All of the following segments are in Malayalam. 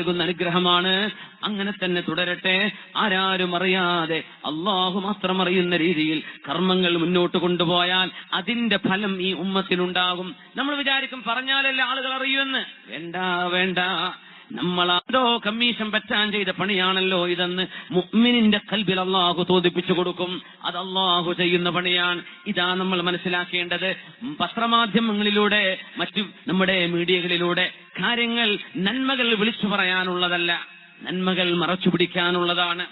നൽകുന്ന അനുഗ്രഹമാണ്. അങ്ങനെ തന്നെ തുടരട്ടെ. ആരാരും അറിയാതെ അള്ളാഹു മാത്രം അറിയുന്ന രീതിയിൽ കർമ്മങ്ങൾ മുന്നോട്ട് കൊണ്ടുപോയാൽ അതിന്റെ ഫലം ഈ ഉമ്മത്തിനുണ്ടാകും. നമ്മൾ വിചാരിക്കും പറഞ്ഞാലല്ലേ ആളുകൾ അറിയുമെന്ന് വേണ്ട വേണ്ട. നമ്മൾ കമ്മീഷൻ പറ്റാൻ ചെയ്ത പണിയാണല്ലോ ഇതെന്ന് മുഅ്മിനിന്റെ കൽബിൽ അള്ളാഹു തോതിപ്പിച്ചു കൊടുക്കും. അത് അള്ളാഹു ചെയ്യുന്ന പണിയാണ്. ഇതാ നമ്മൾ മനസ്സിലാക്കേണ്ടത്. പത്രമാധ്യമങ്ങളിലൂടെ മറ്റു നമ്മുടെ മീഡിയകളിലൂടെ കാര്യങ്ങൾ നന്മകൾ വിളിച്ചു പറയാനുള്ളതല്ല. നന്മകൾ മറച്ചു പിടിക്കാനുള്ളതാണ്.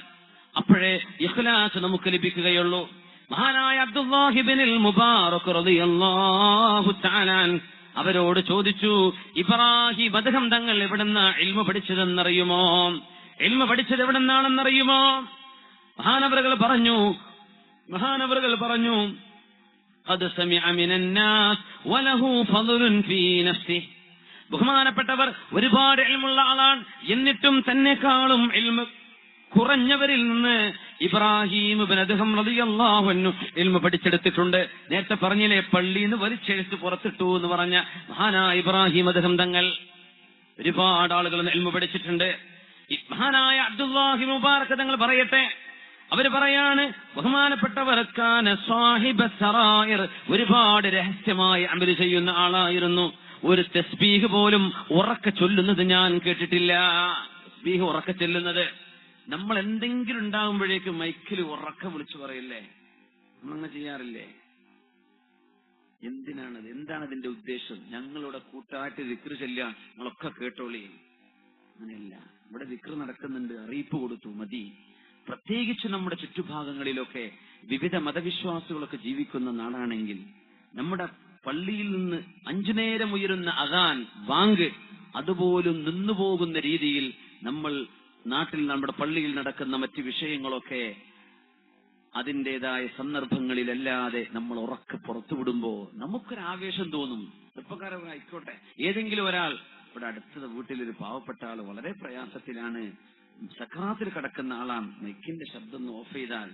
അപ്പോഴേ ഇഖ്ലാസ് നമുക്ക് ലഭിക്കുകയുള്ളൂ. മഹാനായ അബ്ദുല്ലാഹിബിനിൽ മുബാറക് റളിയല്ലാഹു തആല അവരോട് ചോദിച്ചു ഇബ്രാഹിം അദ്ദേഹം തങ്ങൾ എവിടുന്ന എൽമ പഠിച്ചതെന്നറിയുമോ? എൽമ പഠിച്ചത് എവിടുന്നാണെന്നറിയുമോ? മഹാനവറുകൾ പറഞ്ഞു മഹാനവറുകൾ പറഞ്ഞു അത് ബഹുമാനപ്പെട്ടവർ ഒരുപാട് എൽമുള്ള ആളാണ് എന്നിട്ടും തന്നെക്കാളും ഇൽമ കുറഞ്ഞവരിൽ നിന്ന് ഇബ്രാഹിം റളിയല്ലാഹു അൻഹു ഇൽമ പഠിച്ചെടുത്തിട്ടുണ്ട്. നേരത്തെ പറഞ്ഞില്ലേ പള്ളിയിൽ നിന്ന് വലിച്ചെഴുത്ത് പുറത്തിട്ടു എന്ന് പറഞ്ഞ മഹാനായ ഇബ്രാഹിം അദ്ദേഹം തങ്ങൾ ഒരുപാട് ആളുകൾ ഇൽമ പഠിച്ചിട്ടുണ്ട്. മഹാനായ അബ്ദുല്ലാഹി മുബാറക് തങ്ങൾ പറയട്ടെ. അവർ പറയാണ് ബഹുമാനപ്പെട്ടവർക്കാണ് സാഹിബ സറായിർ ഒരുപാട് രഹസ്യമായി അമൽ ചെയ്യുന്ന ആളായിരുന്നു. ഒരു തസ്ബീഹ് പോലും ഉറക്ക ചൊല്ലുന്നത് ഞാൻ കേട്ടിട്ടില്ല. തസ്ബീഹ് ഉറക്കെ ചൊല്ലുന്നത്. നമ്മൾ എന്തെങ്കിലും ഉണ്ടാകുമ്പോഴേക്ക് മൈക്കിൽ ഉറക്കം വിളിച്ചു പറയില്ലേ? നമ്മളങ്ങനെ ചെയ്യാറില്ലേ? എന്തിനാണത്? എന്താണ് അതിന്റെ ഉദ്ദേശം? ഞങ്ങളുടെ കൂട്ടായിട്ട് വിക്ര ചെല്ലാൻ നിങ്ങളൊക്കെ കേട്ടോളി. അങ്ങനെയല്ല. ഇവിടെ വിക്ര നടക്കുന്നുണ്ട്. അറിയിപ്പ് കൊടുത്തു. മതി. പ്രത്യേകിച്ച് നമ്മുടെ ചുറ്റുഭാഗങ്ങളിലൊക്കെ വിവിധ മതവിശ്വാസികളൊക്കെ ജീവിക്കുന്ന നാടാണെങ്കിൽ നമ്മുടെ പള്ളിയിൽ നിന്ന് അഞ്ചു നേരം ഉയരുന്ന അതാൻ വാങ്ക് അതുപോലും നിന്നുപോകുന്ന രീതിയിൽ നമ്മൾ നാട്ടിൽ നമ്മുടെ പള്ളിയിൽ നടക്കുന്ന മറ്റ് വിഷയങ്ങളൊക്കെ അതിന്റെതായ സന്ദർഭങ്ങളിലല്ലാതെ നമ്മൾ ഉറക്കെ പുറത്തുവിടുമ്പോ നമുക്കൊരു ആവേശം തോന്നും. ചെറുപ്പക്കാരൻ ആയിക്കോട്ടെ. ഏതെങ്കിലും ഒരാൾ ഇവിടെ അടുത്തത് വീട്ടിലൊരു പാവപ്പെട്ട ആൾ വളരെ പ്രയാസത്തിലാണ്. സക്രാത്തിൽ കിടക്കുന്ന ആളാണ്. മൈക്കിന്റെ ശബ്ദം ഒന്ന് ഓഫ് ചെയ്താൽ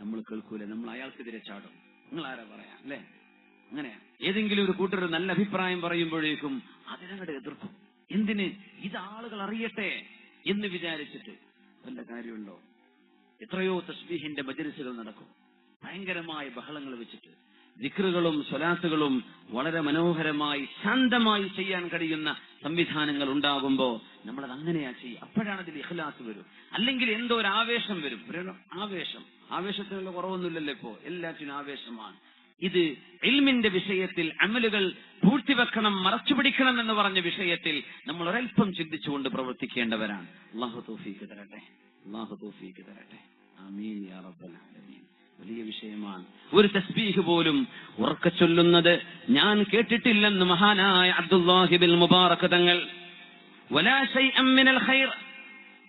നമ്മൾ കേൾക്കൂല. നമ്മൾ അയാൾക്കെതിരെ ചാടും. നിങ്ങൾ ആരാ പറയാ? അല്ലേ? അങ്ങനെയാ. ഏതെങ്കിലും ഒരു കൂട്ടർ നല്ല അഭിപ്രായം പറയുമ്പോഴേക്കും അതിനങ്ങടെ എതിർക്കും എന്തിന്? ഇത് ആളുകൾ അറിയട്ടെ. എന്ന് വിചാരിച്ചിട്ട് വല്ല കാര്യമുണ്ടോ? എത്രയോ തസ്ബീഹിന്റെ മജലിസുകൾ നടക്കും. ഭയങ്കരമായ ബഹളങ്ങൾ വെച്ചിട്ട് ദിക്റുകളും സ്വലാത്തുകളും വളരെ മനോഹരമായി ശാന്തമായി ചെയ്യാൻ കഴിയുന്ന സംവിധാനങ്ങൾ ഉണ്ടാകുമ്പോ നമ്മളത് അങ്ങനെയാ ചെയ്യുക. അപ്പോഴാണ് അതിൽ ഇഖ്ലാസ് വരും. അല്ലെങ്കിൽ എന്തോ ഒരു ആവേശം വരും. ആവേശം. ആവേശത്തിനുള്ള കുറവൊന്നുമില്ലല്ലോ ഇപ്പോ. എല്ലാറ്റിനും ആവേശമാണ്. ഇത് ഇൽമിന്റെ വിഷയത്തിൽ അമലുകൾ പൂഴ്ത്തിവെക്കണം മറച്ചുപിടിക്കണം എന്ന് പറഞ്ഞ വിഷയത്തിൽ നമ്മൾ ഒരൽപ്പം ചിന്തിച്ചുകൊണ്ട് പ്രവർത്തിക്കേണ്ടവരാണ്. തരട്ടെ. തരട്ടെ. യാ റബ്ബൽ ആലമീൻ. വലിയ വിഷയമാണ്. ഒരു തസ്ബീഹ് പോലും ഉറക്ക ചൊല്ലുന്നത് ഞാൻ കേട്ടിട്ടില്ലെന്ന് മഹാനായ അബ്ദുല്ലാഹിബിൽ മുബാറക് തങ്ങൾ.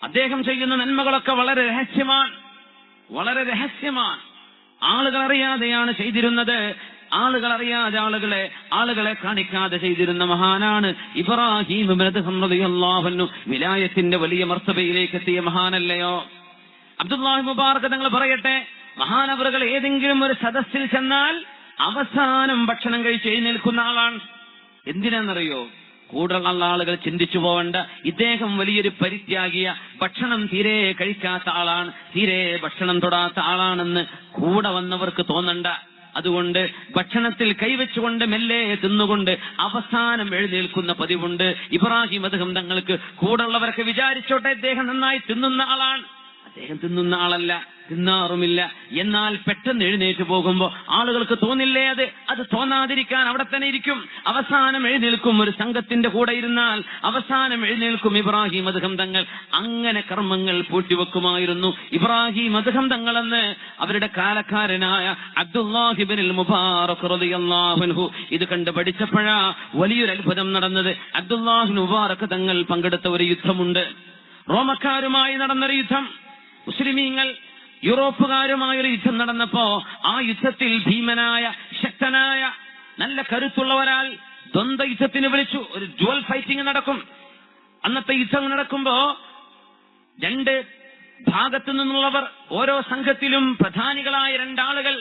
അദ്ദേഹം ചെയ്യുന്ന നന്മകളൊക്കെ വളരെ രഹസ്യമാണ്. വളരെ രഹസ്യമാണ്. ആളുകൾ അറിയാതെയാണ് ചെയ്തിരുന്നത്. ആളുകൾ അറിയാതെ ആളുകളെ ആളുകളെ കാണിക്കാതെ ചെയ്തിരുന്ന മഹാനാണ് ഇബ്രാഹിം വിലായത്തിന്റെ വലിയ മർത്തബയിലേക്ക് എത്തിയ മഹാനല്ലയോ? അബ്ദുല്ലാഹി മുബാർക്ക് തങ്ങൾ പറയട്ടെ മഹാനവറുകൾ ഏതെങ്കിലും ഒരു സദസ്സിൽ ചെന്നാൽ അവസാനം ഭക്ഷണം കഴിച്ച് എഴുന്നേൽക്കുന്ന ആളാണ്. എന്തിനാണെന്നറിയോ കൂടുതലുള്ള ആളുകൾ ചിന്തിച്ചു പോവേണ്ട ഇദ്ദേഹം വലിയൊരു പരിത്യാഗിയ ഭക്ഷണം തീരെ കഴിക്കാത്ത ആളാണ് തീരെ ഭക്ഷണം തൊടാത്ത ആളാണെന്ന് കൂടെ വന്നവർക്ക് തോന്നണ്ട. അതുകൊണ്ട് ഭക്ഷണത്തിൽ കൈവച്ചുകൊണ്ട് മെല്ലെ തിന്നുകൊണ്ട് അവസാനം എഴുന്നേൽക്കുന്ന പതിവുണ്ട്. ഇബ്രാഹിം അദ്ദേഹം തങ്ങൾക്ക് കൂടുള്ളവർക്ക് വിചാരിച്ചോട്ടെ ഇദ്ദേഹം നന്നായി തിന്നുന്ന ആളാണ്. അദ്ദേഹം തിന്നുന്ന ആളല്ല തിന്നാറുമില്ല. എന്നാൽ പെട്ടെന്ന് എഴുന്നേറ്റ് പോകുമ്പോ ആളുകൾക്ക് തോന്നില്ലേ അത്? അത് തോന്നാതിരിക്കാൻ അവിടെ തന്നെ ഇരിക്കും. അവസാനം എഴുന്നേൽക്കും ഒരു സംഘത്തിന്റെ കൂടെ ഇരുന്നാൽ അവസാനം എഴുന്നേൽക്കും ഇബ്രാഹിം അദ്ദേഹം തങ്ങൾ അങ്ങനെ കർമ്മങ്ങൾ പൂട്ടിവെക്കുമായിരുന്നു ഇബ്രാഹിം അദ്ദേഹം തങ്ങളെന്ന് അവരുടെ കാലക്കാരനായ അബ്ദുല്ലാഹിബിനിൽ മുബാറക് റളിയല്ലാഹു ഇത് കണ്ട് പഠിച്ചപ്പോഴാ വലിയൊരു അത്ഭുതം നടന്നത്. അബ്ദുല്ലാഹിൻ മുബാറക് തങ്ങൾ പങ്കെടുത്ത ഒരു യുദ്ധമുണ്ട്. റോമക്കാരുമായി നടന്നൊരു യുദ്ധം. മുസ്ലിമീങ്ങൾ യൂറോപ്പുകാരുമായൊരു യുദ്ധം നടന്നപ്പോ ആ യുദ്ധത്തിൽ ഭീമനായ ശക്തനായ നല്ല കരുത്തുള്ളവരാൽ ഒരാൾ ദ്വന്ദ്വ യുദ്ധത്തിന് വിളിച്ചു. ഒരു ജുവൽ ഫൈറ്റിംഗ് നടക്കും. അന്നത്തെ യുദ്ധം നടക്കുമ്പോ രണ്ട് ഭാഗത്തു നിന്നുള്ളവർ ഓരോ സംഘത്തിലും പ്രധാനികളായ രണ്ടാളുകൾ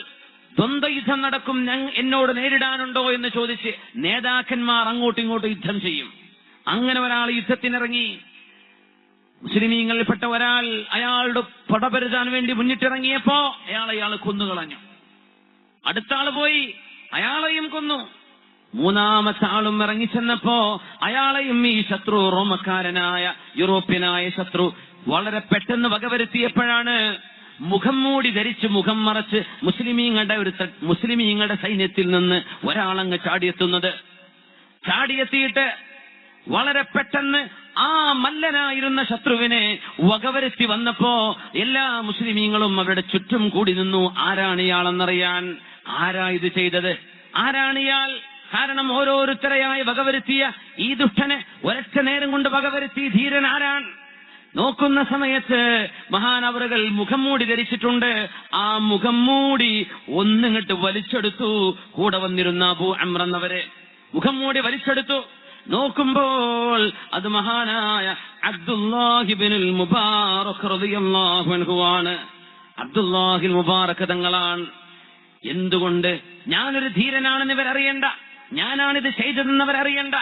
ദ്വന്ദ് യുദ്ധം നടക്കും. എന്നോട് നേരിടാനുണ്ടോ എന്ന് ചോദിച്ച് നേതാക്കന്മാർ അങ്ങോട്ടും ഇങ്ങോട്ടും യുദ്ധം ചെയ്യും. അങ്ങനെ ഒരാൾ യുദ്ധത്തിനിറങ്ങി. മുസ്ലിമീങ്ങളിൽപ്പെട്ട ഒരാൾ അയാളുടെ പടപരുതാൻ വേണ്ടി മുന്നിട്ടിറങ്ങിയപ്പോ അയാൾ അയാളെ കൊന്നുകളഞ്ഞു. അടുത്ത ആൾ പോയി അയാളെയും കൊന്നു. മൂന്നാമത്തെ ആളും ഇറങ്ങിച്ചെന്നപ്പോ അയാളെയും ഈ ശത്രു റോമക്കാരനായ യൂറോപ്യനായ ശത്രു വളരെ പെട്ടെന്ന് വകവരുത്തിയപ്പോഴാണ് മുഖം മൂടി ധരിച്ച് മുഖം മറച്ച് മുസ്ലിമീങ്ങളുടെ ഒരു മുസ്ലിമീങ്ങളുടെ സൈന്യത്തിൽ നിന്ന് ഒരാളങ്ങ് ചാടിയെത്തുന്നത്. ചാടിയെത്തിയിട്ട് വളരെ പെട്ടെന്ന് ആ മല്ലനായിരുന്ന ശത്രുവിനെ വകവരുത്തി വന്നപ്പോ എല്ലാ മുസ്ലിമീങ്ങളും അവരുടെ ചുറ്റും കൂടി നിന്നു. ആരാണ് ഇയാളെന്നറിയാൻ? ആരാ ഇത് ചെയ്തത്? ആരാണ് ഇയാൾ? കാരണം ഓരോരുത്തരെയായി വകവരുത്തിയ ഈ ദുഷ്ടനെ ഒരൊറ്റ നേരം കൊണ്ട് വകവരുത്തി ധീരൻ ആരാൻ? നോക്കുന്ന സമയത്ത് മഹാനവറുകൾ മുഖം മൂടി ധരിച്ചിട്ടുണ്ട്. ആ മുഖം മൂടി ഒന്നിങ്ങട്ട് വലിച്ചെടുത്തു. കൂടെ വന്നിരുന്ന അബു അമ്രന്നവരെ മുഖം മൂടി വലിച്ചെടുത്തു. നോക്കുമ്പോൾ അത് മഹാനായ അബ്ദുല്ലാഹിബിനുൽ മുബാറക് റളിയല്ലാഹു അൻഹു ആണ് അബ്ദുല്ലാഹിൽ മുബാറക് തങ്ങളാണ്. എന്തുകൊണ്ട്? ഞാനൊരു ധീരനാണെന്ന് ഇവരറിയണ്ട. ഞാനാണിത് ചെയ്തതെന്ന് അവരറിയണ്ട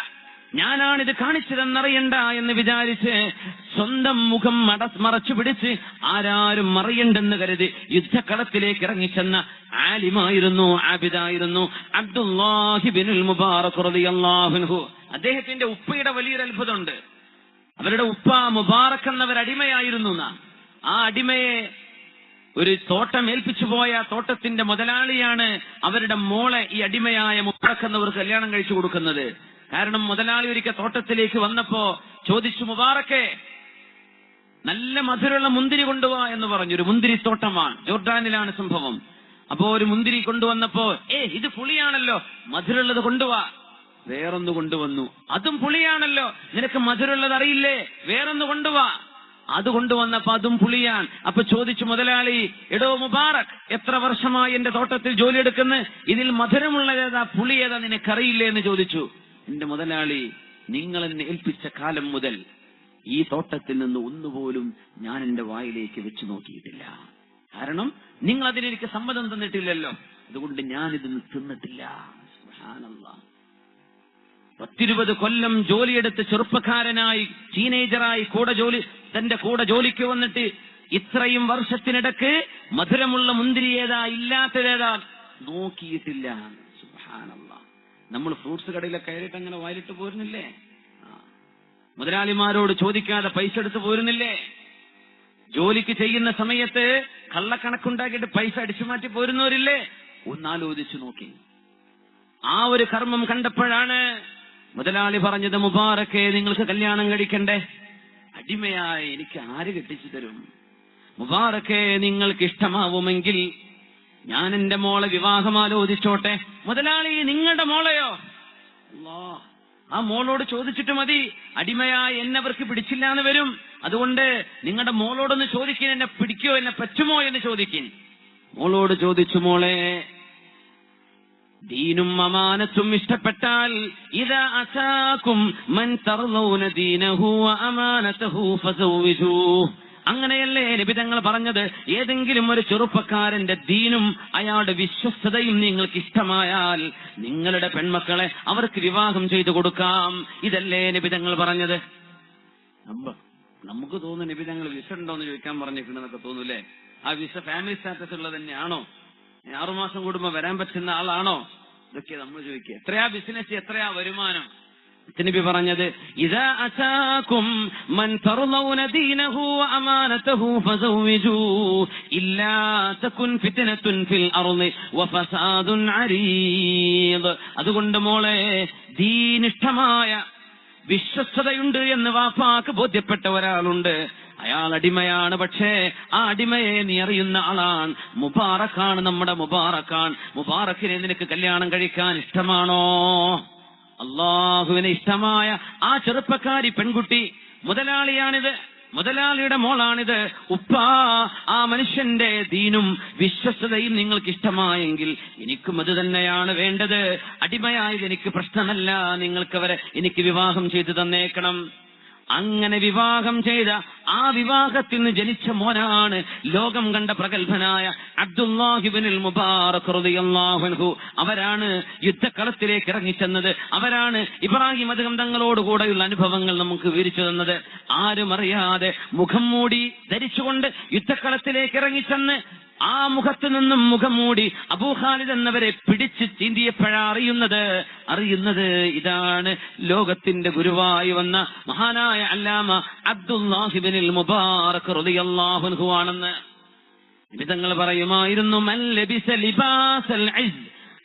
ഞാനാണിത് കാണിച്ചതെന്നറിയണ്ട എന്ന് വിചാരിച്ച് സ്വന്തം മുഖം മട മറച്ചു പിടിച്ച് ആരാരും അറിയണ്ടെന്ന് കരുതി യുദ്ധക്കളത്തിലേക്ക് ഇറങ്ങിച്ചെന്ന ആലിമായിരുന്നു ആബിദായിരുന്നു അബ്ദുല്ലാഹിബിനുൽ മുബാറക് റളിയല്ലാഹു അൻഹു. അദ്ദേഹത്തിന്റെ ഉപ്പയുടെ വലിയൊരു അത്ഭുതമുണ്ട് അവരുടെ ഉപ്പ മുബാറക് എന്നവർ അടിമയായിരുന്നു. ആ അടിമയെ ഒരു തോട്ടം ഏൽപ്പിച്ചു പോയ തോട്ടത്തിന്റെ മുതലാളിയാണ് അവരുടെ മോളെ ഈ അടിമയായ മുബാറക് എന്നവർ കല്യാണം കഴിച്ചു കൊടുക്കുന്നത്. കാരണം മുതലാളി ഒരിക്കൽ തോട്ടത്തിലേക്ക് വന്നപ്പോ ചോദിച്ചു മുബാറക്കെ നല്ല മധുരമുള്ള മുന്തിരി കൊണ്ടുപോവാ എന്ന് പറഞ്ഞു. ഒരു മുന്തിരി തോട്ടമാണ് ജോർഡാനിലാണ് സംഭവം. അപ്പോ ഒരു മുന്തിരി കൊണ്ടുവന്നപ്പോ ഏ ഇത് പുളിയാണല്ലോ മധുരമുള്ളത് കൊണ്ടുവാ. വേറൊന്ന് കൊണ്ടുവന്നു. അതും പുളിയാണല്ലോ. നിനക്ക് മധുരമുള്ളത് അറിയില്ലേ? വേറൊന്ന് കൊണ്ടുവാ. അത് കൊണ്ടുവന്നപ്പോ അതും പുളിയാൻ അപ്പൊ ചോദിച്ചു മുതലാളി എടോ മുബാറക് എത്ര വർഷമായി എന്റെ തോട്ടത്തിൽ ജോലി ജോലിയെടുക്കുന്ന ഇതിൽ മധുരമുള്ളതേതാ പുളി ഏതാ? നിനക്കറിയില്ലേ? എന്ന് ചോദിച്ചു. എന്റെ മുതലാളി നിങ്ങൾ എന്നെ ഏൽപ്പിച്ച കാലം മുതൽ ഈ തോട്ടത്തിൽ നിന്ന് ഒന്നുപോലും ഞാൻ എന്റെ വായിലേക്ക് വെച്ചു നോക്കിയിട്ടില്ല. കാരണം നിങ്ങൾ അതിനെനിക്ക് സമ്മതം തന്നിട്ടില്ലല്ലോ. അതുകൊണ്ട് ഇത് തിന്നിട്ടില്ല. സുബ്ഹാനല്ലാഹ്. പത്തിരുപത് കൊല്ലം ജോലിയെടുത്ത് ചെറുപ്പക്കാരനായി ടീനേജറായി കൂടെ ജോലി തന്റെ കൂടെ ജോലിക്ക് വന്നിട്ട് ഇത്രയും വർഷത്തിനിടക്ക് മധുരമുള്ള മുന്തിരി ഏതാ ഇല്ലാത്തതേതാ നോക്കിയിട്ടില്ല. നമ്മൾ ഫ്രൂട്ട്സ് കടയിലൊക്കെ കയറിയിട്ട് അങ്ങനെ വായിലിട്ട് പോരുന്നില്ലേ. മുതലാളിമാരോട് ചോദിക്കാതെ പൈസ എടുത്ത് പോരുന്നില്ലേ? ജോലിക്ക് ചെയ്യുന്ന സമയത്ത് കള്ളക്കണക്കുണ്ടാക്കിയിട്ട് പൈസ അടിച്ചു മാറ്റി പോരുന്നവരില്ലേ? ഒന്നാലോചിച്ചു നോക്കി. ആ ഒരു കർമ്മം കണ്ടപ്പോഴാണ് മുതലാളി പറഞ്ഞത് മുബാറക്കെ നിങ്ങൾക്ക് കല്യാണം കഴിക്കണ്ടേ? അടിമയായി എനിക്ക് ആര് കെട്ടിച്ചു തരും? മുബാറക്കെ നിങ്ങൾക്ക് ഇഷ്ടമാവുമെങ്കിൽ ഞാൻ എന്റെ മോളെ വിവാഹം ആലോചിച്ചോട്ടെ. മുതലാളി നിങ്ങളുടെ മോളെയോ? ആ മോളോട് ചോദിച്ചിട്ട് മതി. അടിമയായി എന്നെ അവർക്ക് പിടിച്ചില്ല എന്ന് വരും. അതുകൊണ്ട് നിങ്ങളുടെ മോളോടൊന്ന് ചോദിക്കും എന്നെ പിടിക്കോ എന്നെ പറ്റുമോ എന്ന് ചോദിക്കും മോളോട് ചോദിച്ചു മോളെ ദീനും അമാനത്തും ഇഷ്ടപ്പെട്ടാൽ ഇതാ അസാക്കും മൻ തർലൗന ദീനഹു അമാനതഹു ഫസൗവിജൂ. അങ്ങനെയല്ലേ നിബിതങ്ങൾ പറഞ്ഞത്? ഏതെങ്കിലും ഒരു ചെറുപ്പക്കാരന്റെ ദീനും അയാളുടെ വിശ്വസ്തതയും നിങ്ങൾക്ക് ഇഷ്ടമായാൽ നിങ്ങളുടെ പെൺമക്കളെ അവർക്ക് വിവാഹം ചെയ്തു കൊടുക്കാം. ഇതല്ലേ നിബിതങ്ങൾ പറഞ്ഞത്? നമുക്ക് തോന്നുന്നു നിബിതങ്ങൾ വിഷ ഉണ്ടോ എന്ന് ചോദിക്കാൻ പറഞ്ഞിട്ടുണ്ടെന്നൊക്കെ തോന്നൂലേ ആ വിഷ ഫാമിലി സ്റ്റാറ്റസ് ഉള്ളത് തന്നെയാണോ? ആറുമാസം കൂടുമ്പോ വരാൻ പറ്റുന്ന ആളാണോ? ഇതൊക്കെ നമ്മൾ ചോദിക്കുക. എത്രയാ ബിസിനസ് എത്രയാ വരുമാനം? നബി പറഞ്ഞത് ഇതാ മൻ ഫിൽ അതുകൊണ്ട് മോളെ ദീനിഷ്ഠമായ വിശ്വസ്തതയുണ്ട് എന്ന് വാപ്പാക്ക് ബോധ്യപ്പെട്ട ഒരാളുണ്ട്. അയാൾ അടിമയാണ് പക്ഷേ ആ അടിമയെ നീ അറിയുന്ന ആളാണ്. മുബാറക്കാണ് നമ്മുടെ മുബാറക്കാൻ. മുബാറക്കിനെ നിനക്ക് കല്യാണം കഴിക്കാൻ ഇഷ്ടമാണോ? അള്ളാഹുവിന് ഇഷ്ടമായ ആ ചെറുപ്പക്കാരി പെൺകുട്ടി മുതലാളിയാണിത്. മുതലാളിയുടെ മോളാണിത്. ഉപ്പാ ആ മനുഷ്യന്റെ ദീനും വിശ്വസ്തതയും നിങ്ങൾക്ക് ഇഷ്ടമായെങ്കിൽ എനിക്കും അത് തന്നെയാണ് വേണ്ടത്. അടിമയായത് എനിക്ക് പ്രശ്നമല്ല. നിങ്ങൾക്ക് അവരെ എനിക്ക് വിവാഹം ചെയ്തു തന്നേക്കണം. അങ്ങനെ വിവാഹം ചെയ്ത ആ വിവാഹത്തിൽ നിന്ന് ജനിച്ച മോനാണ് ലോകം കണ്ട പ്രഗത്ഭനായ അബ്ദുല്ലാഹിബിനിൽ മുബാറക് റളിയല്ലാഹു അവരാണ് യുദ്ധക്കളത്തിലേക്ക് ഇറങ്ങിച്ചെന്നത്. അവരാണ് ഇബ്രാഹിം അധികം തങ്ങളോടുകൂടെയുള്ള അനുഭവങ്ങൾ നമുക്ക് വിവരിച്ചു തന്നത്. ആരും അറിയാതെ മുഖം മൂടി ധരിച്ചുകൊണ്ട് യുദ്ധക്കളത്തിലേക്ക് ഇറങ്ങിച്ചെന്ന് ആ മുഖത്തു നിന്നും മുഖം മൂടി അബൂഖാലിദ് എന്നവരെ പിടിച്ച് ചീന്തിയപ്പോഴാ അറിയുന്നത്. അറിയുന്നത് ഇതാണ്. ലോകത്തിന്റെ ഗുരുവായി വന്ന മഹാനായ അല്ലാമ അബ്ദുല്ലാഹിബിനിൽ മുബാറക് റളിയല്ലാഹു അൻഹു ആണെന്ന്. വിധങ്ങൾ പറയുമായിരുന്നു മൻ ലബിസ ലിബാസൽ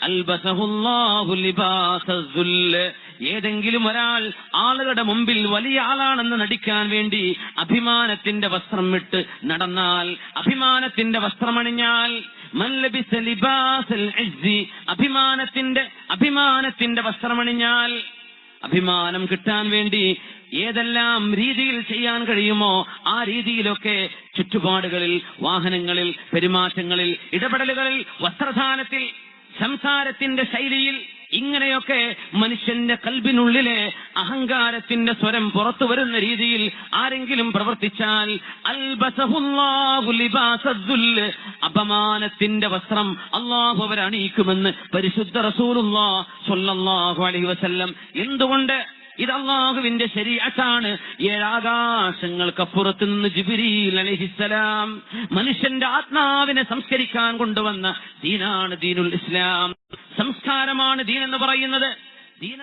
അൽബസഹുല്ലാഹു ലിബാസൽ ഏതെങ്കിലും ഒരാൾ ആളുകളുടെ മുമ്പിൽ വലിയ ആളാണെന്ന് നടിക്കാൻ വേണ്ടി അഭിമാനത്തിന്റെ വസ്ത്രം ഇട്ട് നടന്നാൽ അഭിമാനത്തിന്റെ വസ്ത്രമണിഞ്ഞാൽ അഭിമാനത്തിന്റെ അഭിമാനത്തിന്റെ വസ്ത്രമണിഞ്ഞാൽ അഭിമാനം കിട്ടാൻ വേണ്ടി ഏതെല്ലാം രീതിയിൽ ചെയ്യാൻ കഴിയുമോ ആ രീതിയിലൊക്കെ ചുറ്റുപാടുകളിൽ വാഹനങ്ങളിൽ പെരുമാറ്റങ്ങളിൽ ഇടപെടലുകളിൽ വസ്ത്രധാനത്തിൽ സംസാരത്തിന്റെ ശൈലിയിൽ ഇങ്ങനെയൊക്കെ മനുഷ്യന്റെ കൽബിനുള്ളിലെ അഹങ്കാരത്തിന്റെ സ്വരം പുറത്തു വരുന്ന രീതിയിൽ ആരെങ്കിലും പ്രവർത്തിച്ചാൽ. അപമാനത്തിന്റെ വസ്ത്രം അള്ളാഹു അവർ അണിയിക്കുമെന്ന് പരിശുദ്ധ റസൂലുള്ളാ സ്വല്ലല്ലാഹു അലൈഹി വസല്ലം എന്തുകൊണ്ട് ഇത് അള്ളാഹുവിന്റെ ശരീഅത്താണ് ഏഴാകാശങ്ങൾക്കപ്പുറത്ത് നിന്ന് ജിബിരിൽ അലഹിസലാം മനുഷ്യന്റെ ആത്മാവിനെ സംസ്കരിക്കാൻ കൊണ്ടുവന്ന ദീനാണ് ദീനുൽ ഇസ്ലാം സംസ്കാരമാണ് ദീൻ എന്ന് പറയുന്നത്. ദീൻ